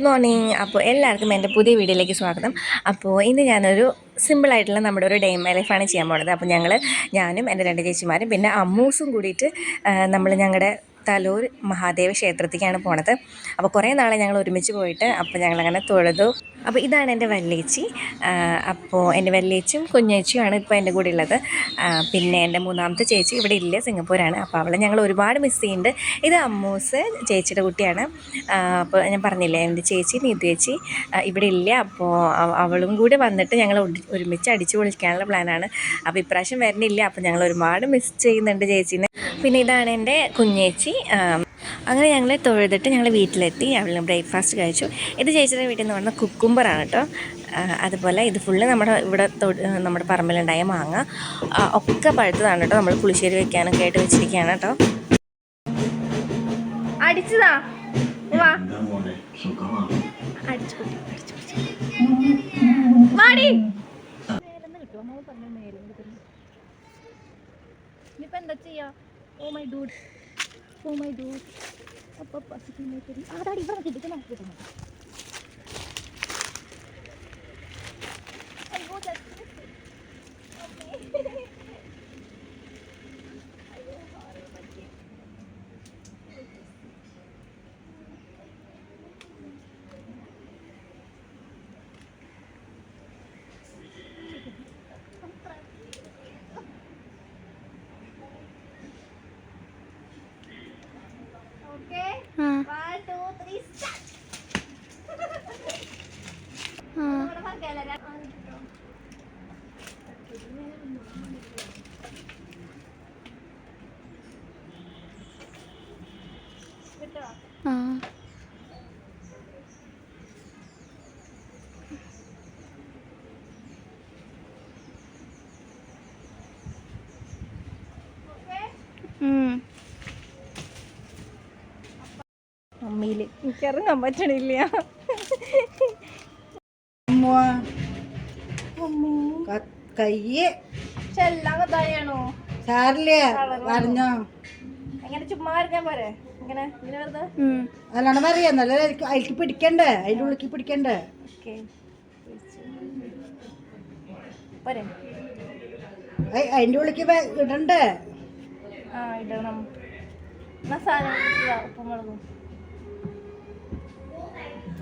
Good morning അപ്പോൾ എല്ലാവർക്കും എന്റെ പുതിയ വീഡിയോയിലേക്ക് സ്വാഗതം. അപ്പോൾ ഇന്ന് ഞാനൊരു സിമ്പിളായിട്ടുള്ള നമ്മുടെ ഒരു ഡേ മൈ ലൈഫാണ് ചെയ്യാൻ പോകുന്നത് അപ്പോൾ ഞങ്ങൾ ഞാനും എന്റെ രണ്ട് ചേച്ചിമാരും പിന്നെ അമ്മൂസും കൂടിയിട്ട് നമ്മൾ ഞങ്ങളുടെ തലൂർ മഹാദേവ ക്ഷേത്രത്തിലേക്കാണ് പോണത്. അപ്പോൾ കുറേ നാളെ ഞങ്ങൾ ഒരുമിച്ച് പോയിട്ട് അപ്പോൾ ഞങ്ങളങ്ങനെ തൊഴുതു അപ്പോൾ ഇതാണ് എന്റെ വല്ലേച്ചി അപ്പോൾ എന്റെ വല്ലേച്ചും കുഞ്ഞേച്ചിയുമാണ് ഇപ്പോൾ എന്റെ കൂടെ ഉള്ളത് പിന്നെ എന്റെ മൂന്നാമത്തെ ചേച്ചി ഇവിടെ ഇല്ല സിംഗപ്പൂരാണ്. അപ്പോൾ അവളെ ഞങ്ങൾ ഒരുപാട് മിസ് ചെയ്യുന്നുണ്ട്. ഇത് അമ്മൂസ് ചേച്ചിയുടെ കുട്ടിയാണ്. അപ്പോൾ ഞാൻ പറഞ്ഞില്ലേ എന്റെ ചേച്ചി നീതു ചേച്ചി ഇവിടെ ഇല്ല. അപ്പോൾ അവളും കൂടി വന്നിട്ട് ഞങ്ങൾ ഒരുമിച്ച് അടിച്ചു പൊളിക്കാനുള്ള പ്ലാനാണ് അപ്പോൾ ഇപ്രാവശ്യം വരുന്നില്ല അപ്പോൾ ഞങ്ങൾ ഒരുപാട് മിസ് ചെയ്യുന്നുണ്ട് ചേച്ചീനെ. പിന്നെ ഇതാണ് എന്റെ കുഞ്ഞേച്ചി. അങ്ങനെ ഞങ്ങൾ തൊഴുതിട്ട് ഞങ്ങൾ വീട്ടിലെത്തി അവൾ ബ്രേക്ക്ഫാസ്റ്റ് കഴിച്ചു. ഇത് ചേച്ചിയുടെ വീട്ടിൽ നിന്ന് പറഞ്ഞ കുക്കുംബറാണ് കേട്ടോ. അതുപോലെ ഇത് ഫുള്ള് നമ്മുടെ ഇവിടെ നമ്മുടെ പറമ്പിലുണ്ടായ മാങ്ങ ഒക്കെ പഴുത്തതാണ് കേട്ടോ. നമ്മൾ പുളിശ്ശേരി വെക്കാനൊക്കെ ആയിട്ട് വെച്ചിരിക്കുകയാണ് കേട്ടോ. അടിച്ചതാ. വാടി. എന്താ ചെയ്യാ? Oh my dude. Oh my dude അപ്പൊ അതാടി ഇവിടെ കിട്ടിട്ട് നമുക്ക് കിട്ടുന്നു okay one two three start okay മമ്മിയിൽ എനിക്ക് ഇറങ്ങാൻ പറ്റണില്ല. കയ്യ് സാറില്ലേ പറഞ്ഞോ. നല്ലോണം പറയാ നല്ല അതിലേക്ക് പിടിക്കണ്ടേ? അതിന്റെ ഉള്ളിലേക്ക് പിടിക്കണ്ടേ? അതിന്റെ ഉള്ളിലേക്ക് വെ- ഇടണ്ടേ? ഇടണം.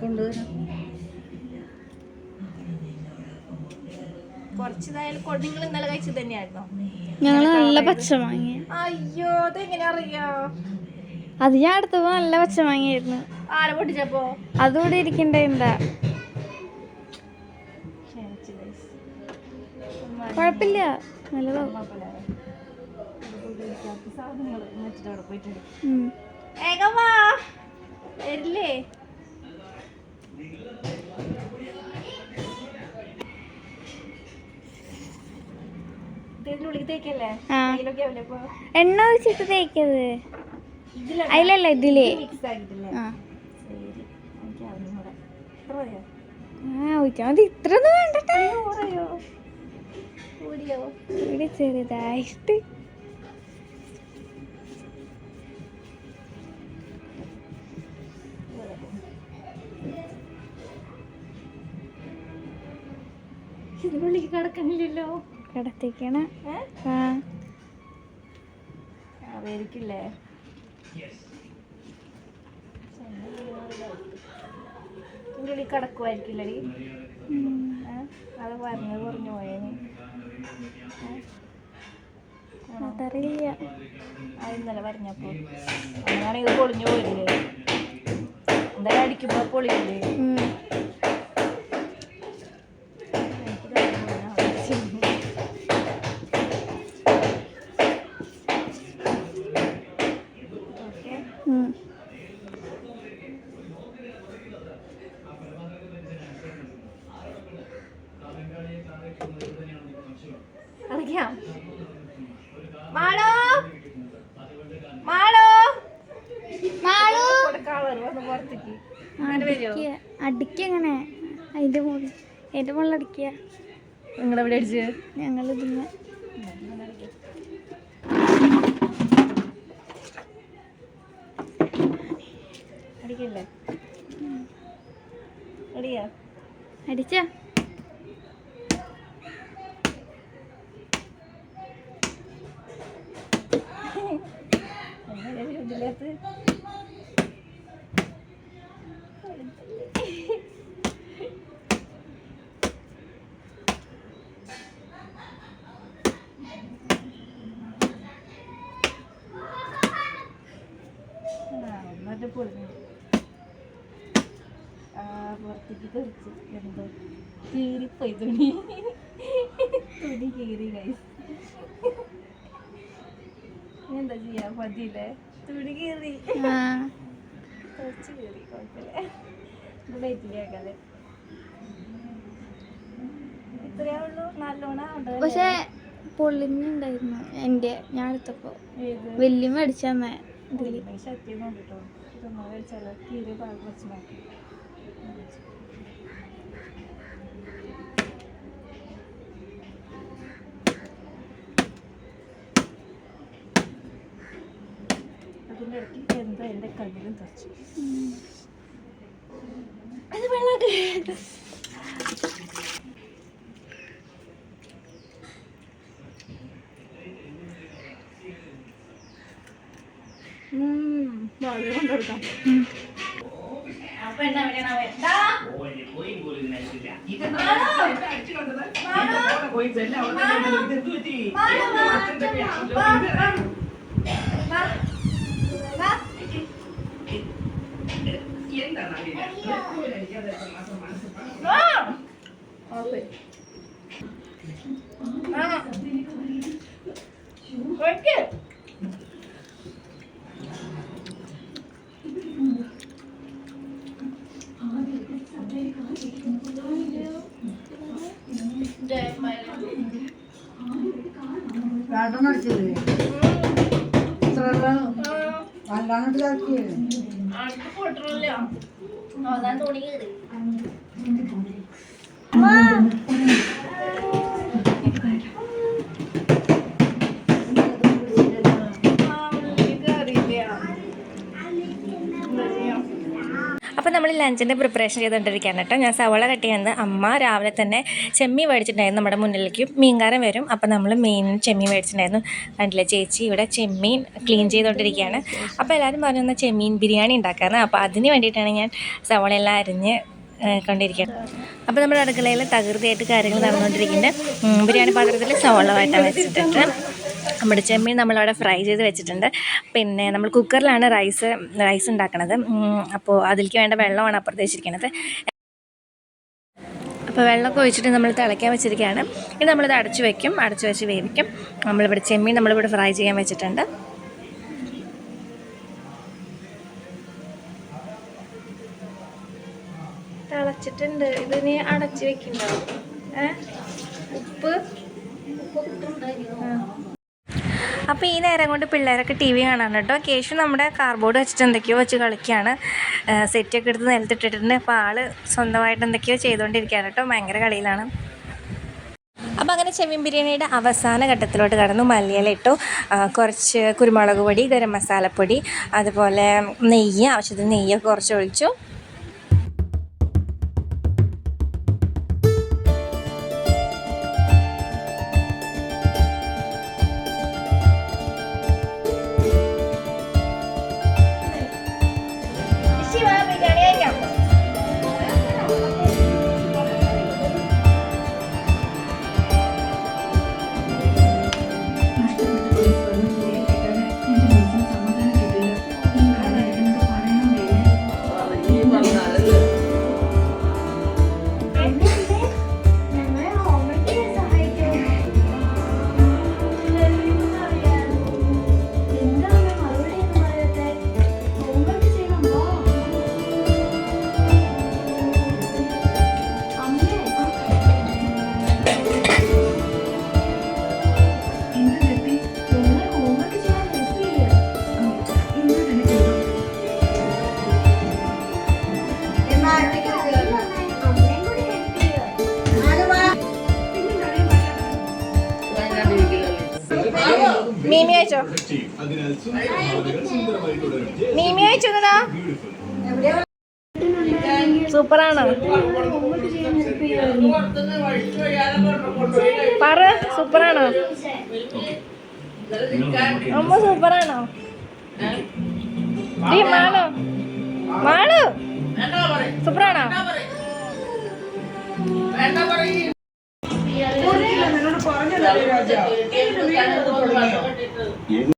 കൊണ്ടുവരാം. കുറച്ചിതായാലും നിങ്ങൾ ഇന്നലെ കഴിച്ചത് തന്നെയായിരുന്നോ? ഞങ്ങൾ നല്ല പച്ചമാങ്ങ അയ്യോ അതെങ്ങനെ അറിയാ? അത് ഞാൻ അടുത്തപ്പോ നല്ല പച്ചമാങ്ങയായിരുന്നു ആരെ പൊട്ടിച്ചപ്പോ? അതുകൂടെ ഇരിക്കണ്ടേ എന്താ. കുഴപ്പമില്ല. നല്ലതാവും സാധനങ്ങൾ പോയിട്ടുണ്ട്. വേഗം വരില്ലേ? എണ്ണ ഒഴിച്ചിട്ട് തേക്കത് അതിലല്ല ഇതിലേ. ആ. ശരി. എനിക്ക് അറിഞ്ഞൂടെ എത്ര മതിയോ ആ ഒഴിച്ചാ മതി. ഇത്ര ഒന്നും വേണ്ടട്ടെ ഇവിടെ ചെറുതായിട്ട്. ഇതിനുള്ളിൽ കിടക്കണില്ലല്ലോ. കിടത്തിക്കണ ഇതിന്റെ ഉള്ളിൽ കിടക്കുമായിരിക്കില്ലടി ഉം. അത് പറഞ്ഞു പറഞ്ഞു പോയേന്. അതറിയില്ല. അത് ഇന്നലെ പറഞ്ഞപ്പോൾ അങ്ങനെയാണെങ്കിൽ പൊളിഞ്ഞു പോയില്ലേ? എന്തായാലും അടിക്കുമ്പോൾ പൊളിയില്ലേ? മുകളിൽ നിങ്ങൾ നിങ്ങളെവിടെ അടിച്ച്? ഞങ്ങൾ ഇതിന് അടിക്കല്ലേ പിടിച്ച എന്നിട്ട് പുറത്തേക്ക് തെറിച്ചു എന്തോ കീറിപ്പോയി തുണി. തുണി കീറി ഗൈസ് എന്താ ചെയ്യാ? മതിയില്ലേ? തുണി കീറി. കുറച്ച് കീറി കുഴപ്പമില്ല. ഇത് ലൈറ്റിലേക്കല്ലേ ഇത്രയേ ഉള്ളൂ? നല്ലോണം ഉണ്ട് പക്ഷെ പൊളിഞ്ഞുണ്ടായിരുന്നു എന്റെ ഞാൻ എടുത്തപ്പോ. വലിയ സത്യം നോക്കിട്ടോ കുറച്ച് നോക്കി അതിന്റെ ഇടയ്ക്ക് എന്തോ എന്റെ കണ്ണിലും തച്ചു അത് വെള്ളം വളരെ കൊണ്ടെടുക്കാം അപ്പൊ എന്നാ വേണം വേണ്ട രണ്ടെണ്ണം അടിച്ചില്ലേ നല്ലോണം ഇതാക്കിയേ തുണി കയറി അപ്പോൾ നമ്മൾ ലഞ്ചിന്റെ പ്രിപ്പറേഷൻ ചെയ്തുകൊണ്ടിരിക്കുകയാണ് കേട്ടോ. ഞാൻ സവള കട്ട് ചെയ്യുന്നത് അമ്മ രാവിലെ തന്നെ ചെമ്മീൻ മേടിച്ചിട്ടുണ്ടായിരുന്നു നമ്മുടെ മുന്നിലേക്ക്. മീൻകാരൻ വരും. അപ്പോൾ നമ്മൾ മീൻ ചെമ്മീൻ മേടിച്ചിട്ടുണ്ടായിരുന്നു. കണ്ടില്ലേ ചേച്ചി ഇവിടെ ചെമ്മീൻ ക്ലീൻ ചെയ്തുകൊണ്ടിരിക്കുകയാണ്. അപ്പോൾ എല്ലാവരും പറഞ്ഞു തന്ന ചെമ്മീൻ ബിരിയാണി ഉണ്ടാക്കാറ് അപ്പോൾ അതിന് വേണ്ടിയിട്ടാണ് ഞാൻ സവാള എല്ലാം അരിഞ്ഞ് ഏഹ് കൊണ്ടിരിക്കുന്നത് അപ്പോൾ നമ്മുടെ അടുക്കളയിൽ തകൃതിയായിട്ട് കാര്യങ്ങൾ നടന്നുകൊണ്ടിരിക്കുന്നുണ്ട്. ബിരിയാണി പാത്രത്തിൽ സവാള വാട്ടാൻ വെച്ചിട്ടുണ്ട്. നമ്മുടെ ചെമ്മീൻ നമ്മളവിടെ ഫ്രൈ ചെയ്ത് വെച്ചിട്ടുണ്ട്. പിന്നെ നമ്മൾ കുക്കറിലാണ് റൈസ് റൈസ് ഉണ്ടാക്കുന്നത് അപ്പോൾ അതിലേക്ക് വേണ്ട വെള്ളമാണ് അപ്പുറത്ത് വെച്ചിരിക്കുന്നത് അപ്പോൾ വെള്ളമൊക്കെ ഒഴിച്ചിട്ട് നമ്മൾ തിളയ്ക്കാൻ വെച്ചിരിക്കുകയാണ്. ഇനി നമ്മളിത് അടച്ചു വയ്ക്കും അടച്ചു വെച്ച് വേവിക്കും. നമ്മളിവിടെ ചെമ്മീൻ നമ്മളിവിടെ ഫ്രൈ ചെയ്യാൻ വെച്ചിട്ടുണ്ട്. തിളച്ചിട്ടുണ്ട്. ഇതിന് അടച്ചു വെക്കുന്നുണ്ടാവും ഏ? ഉപ്പ്? അപ്പോൾ ഈ നേരം കൊണ്ട് പിള്ളേരൊക്കെ ടി വി കാണാൻ കേട്ടോ. കേശു നമ്മുടെ കാർബോർഡ് വെച്ചിട്ട് എന്തൊക്കെയോ വെച്ച് കളിക്കുകയാണ് സെറ്റൊക്കെ എടുത്ത് നിലത്തിട്ടിട്ടുണ്ട്. അപ്പോൾ ആൾ സ്വന്തമായിട്ട് എന്തൊക്കെയോ ചെയ്തുകൊണ്ടിരിക്കുകയാണ് കേട്ടോ. ഭയങ്കര കളിയിലാണ്. അപ്പോൾ അങ്ങനെ ചെമ്മീൻ ബിരിയാണിയുടെ അവസാന ഘട്ടത്തിലോട്ട് കടന്നു. മല്ലിയില ഇട്ടു ആ, കുറച്ച് കുരുമുളക് പൊടി ഗരം മസാലപ്പൊടി അതുപോലെ നെയ്യ് ആവശ്യത്തിന് നെയ്യൊക്കെ കുറച്ച് ഒഴിച്ചു. മീമി ചെന്നതാ സൂപ്പറാണോ. പറ സൂപ്പറാണോ? അമ്മ സൂപ്പറാണോ? ഡീ മാളു. മാളു? സൂപ്പറാണോ? ഏ?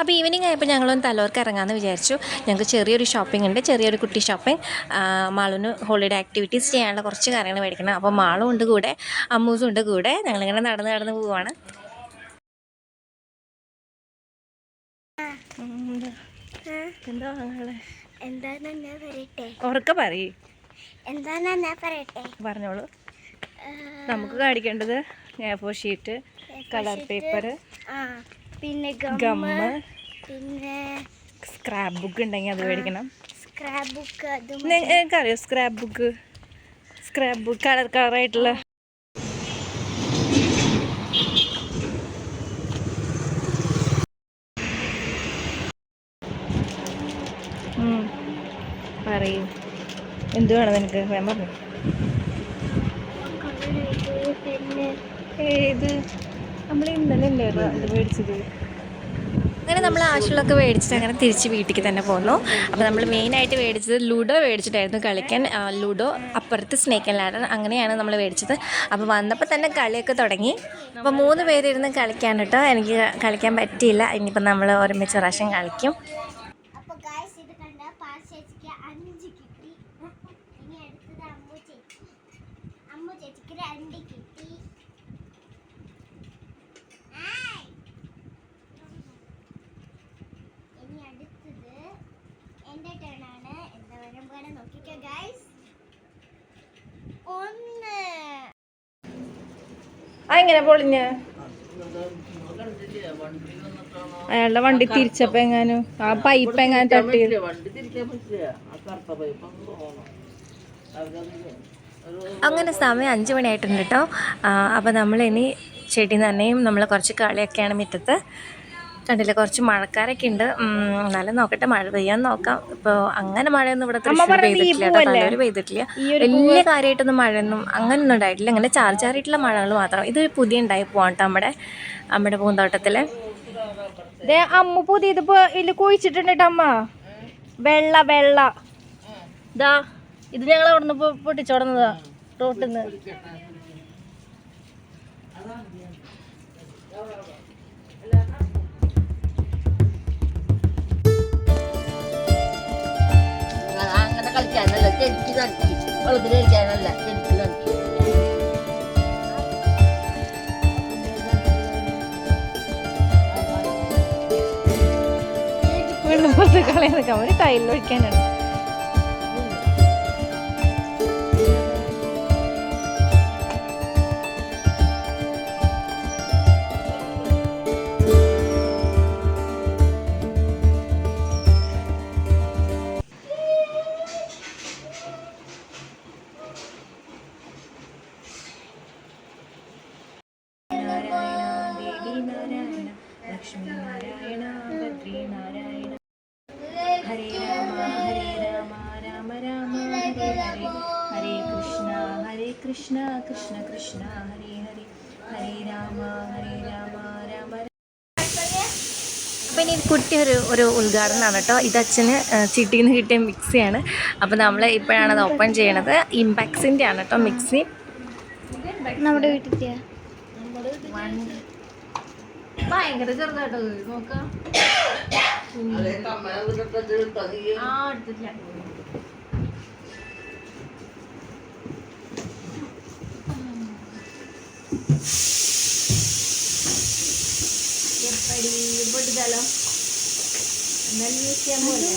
അപ്പോൾ ഈവനിങ് ആയപ്പോൾ ഞങ്ങളൊന്ന് തലോർക്ക് ഇറങ്ങാമെന്ന് വിചാരിച്ചു. ഞങ്ങൾക്ക് ചെറിയൊരു ഷോപ്പിംഗ് ഉണ്ട് ചെറിയൊരു കുട്ടി ഷോപ്പിംഗ് മാളുന് ഹോളിഡേ ആക്ടിവിറ്റീസ് ചെയ്യാനുള്ള കുറച്ച് കാര്യങ്ങൾ മേടിക്കണം. അപ്പോൾ മാളും ഉണ്ട് കൂടെ അമ്മൂസും ഉണ്ട് കൂടെ. ഞങ്ങളിങ്ങനെ നടന്ന് നടന്ന് പോവാണ്. എന്താ എന്താ പറയട്ടെ? ഉറക്കെ പറയ്. എന്താണെന്ന് പറയട്ടെ? പറഞ്ഞോളൂ. നമുക്ക് കാണിക്കേണ്ടത് ഫോർ ഷീറ്റ് കളർ പേപ്പർ പിന്നെ ഗമ്മ് പിന്നെ സ്ക്രാപ്പ് ബുക്ക് ഉണ്ടെങ്കിൽ അത് മേടിക്കണം. സ്ക്രാപ്പ് ബുക്ക് അതും നിങ്ങൾക്കറിയോ scrap book scrap book colour കളറായിട്ടുള്ള പറയൂ. എന്ത് വേണം നിനക്ക്? ഞാൻ പറഞ്ഞു. നമ്മൾ ഇന്നലെ അങ്ങനെ നമ്മൾ ആശുകളൊക്കെ മേടിച്ചിട്ട് അങ്ങനെ തിരിച്ച് വീട്ടിലേക്ക് തന്നെ പോന്നു. അപ്പോൾ നമ്മൾ മെയിനായിട്ട് മേടിച്ചത് ലുഡോ മേടിച്ചിട്ടായിരുന്നു കളിക്കാൻ. ലുഡോ അപ്പുറത്ത് സ്നേക്ക് ആൻഡ് ലാഡർ അങ്ങനെയാണ് നമ്മൾ മേടിച്ചത്. അപ്പോൾ വന്നപ്പോൾ തന്നെ കളിയൊക്കെ തുടങ്ങി. അപ്പോൾ മൂന്ന് പേരിരുന്ന് കളിക്കാൻ കേട്ടോ. എനിക്ക് കളിക്കാൻ പറ്റിയില്ല. ഇനിയിപ്പോൾ നമ്മൾ ഒരുമിച്ച് പ്രാവശ്യം കളിക്കും അപ്പൊ ഗായ്സ് ഇത് കണ്ട പാൽ ചേച്ചിക്ക് അഞ്ച് കിട്ടി ഇനി അടുത്തത് അമ്മു ചേച്ചി അമ്മു ചേച്ചിക്ക് രണ്ട് കിട്ടി ആയ്. ഇനി അടുത്തത് എന്റെ ടേൺ ആണ് എന്താ വരാൻ പോലെ നോക്കിക്കോ ഗായ്സ് ഒന്ന് ആ എങ്ങനെ പൊളിഞ്ഞ്? അയാളുടെ വണ്ടി തിരിച്ചപ്പോ എങ്ങാനും? ആ പൈപ്പ് എങ്ങാനും തട്ടി അങ്ങനെ സമയം അഞ്ച് മണിയായിട്ടുണ്ട് കേട്ടോ അപ്പോൾ നമ്മളിനി ചെടി നന്നെയും നമ്മൾ കുറച്ച് കളിയൊക്കെയാണ് മുറ്റത്ത്. കണ്ടില്ല? കുറച്ച് മഴക്കാരൊക്കെ ഉണ്ട്. എന്നാലും നോക്കട്ടെ മഴ പെയ്യാൻ നോക്കാം. ഇപ്പോൾ അങ്ങനെ മഴയൊന്നും ഇവിടെ തൃശ്ശൂർ പെയ്തിട്ടില്ല വലിയ കാര്യമായിട്ടൊന്നും മഴയൊന്നും അങ്ങനെയൊന്നും ഉണ്ടായിട്ടില്ല. അങ്ങനെ ചാറി ചാറിയിട്ടുള്ള മഴകൾ മാത്രം. ഇത് പുതിയ ഉണ്ടായി കേട്ടോ നമ്മുടെ നമ്മുടെ പൂന്തോട്ടത്തിൽ അമ്മ പുതിയത് ഇതിൽ കുഴിച്ചിട്ടുണ്ട് അമ്മ. വെള്ള വെള്ള. ഇതാ ഇത് ഞങ്ങൾ അവിടെ നിന്ന് പൊട്ടിച്ചോടുന്നതാ റോട്ടിൽ നിന്ന് വെള്ളത്തിൽ നനക്കി വെള്ളം കളയാനൊക്കെ ഒരു ടൈലിൽ ഒഴിക്കാനാണ്. അപ്പോൾ ഇനി കുട്ടി ഒരു ഒരു ഉദ്ഘാടനമാണ് കേട്ടോ. ഇത് അച്ഛന് ചിട്ടിയിൽ നിന്ന് കിട്ടിയ മിക്സിയാണ്. അപ്പോൾ നമ്മൾ ഇപ്പോഴാണ് അത് ഓപ്പൺ ചെയ്യണത്. ഇമ്പാക്സിന്റെ ആണ് കേട്ടോ മിക്സി. നമ്മുടെ വീട്ടിൽ ഭയങ്കര ചെറുതാട്ടോ നോക്കാം. ആ പൊട്ടിച്ചാലോ എന്തായാലും യൂസ് ചെയ്യാൻ പോലെ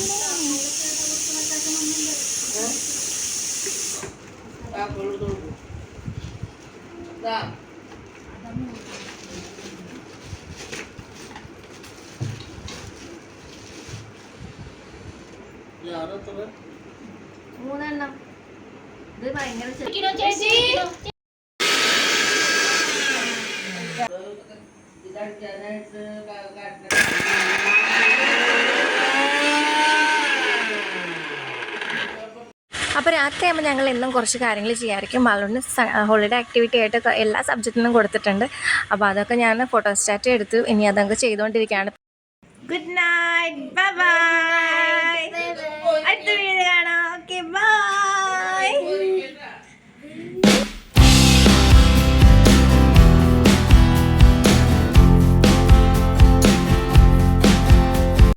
മൂന്നെണ്ണം. ഇത് ഭയങ്കര ചെറിയ കാട്ടിന അപ്പോൾ രാത്രിയാകുമ്പോൾ ഞങ്ങൾ എന്നും കുറച്ച് കാര്യങ്ങൾ ചെയ്യാമായിരിക്കും അതുകൊണ്ട് ഹോളിഡേ ആക്ടിവിറ്റി ആയിട്ട് എല്ലാ സബ്ജക്റ്റിനും കൊടുത്തിട്ടുണ്ട്. അപ്പോൾ അതൊക്കെ ഞാൻ ഫോട്ടോ സ്റ്റാറ്റ് എടുത്തു. ഇനി അതൊക്കെ ചെയ്തുകൊണ്ടിരിക്കുകയാണ് ഗുഡ് നൈറ്റ് ബൈ ബൈ അടുത്ത വീട് കാണാം. Okay bye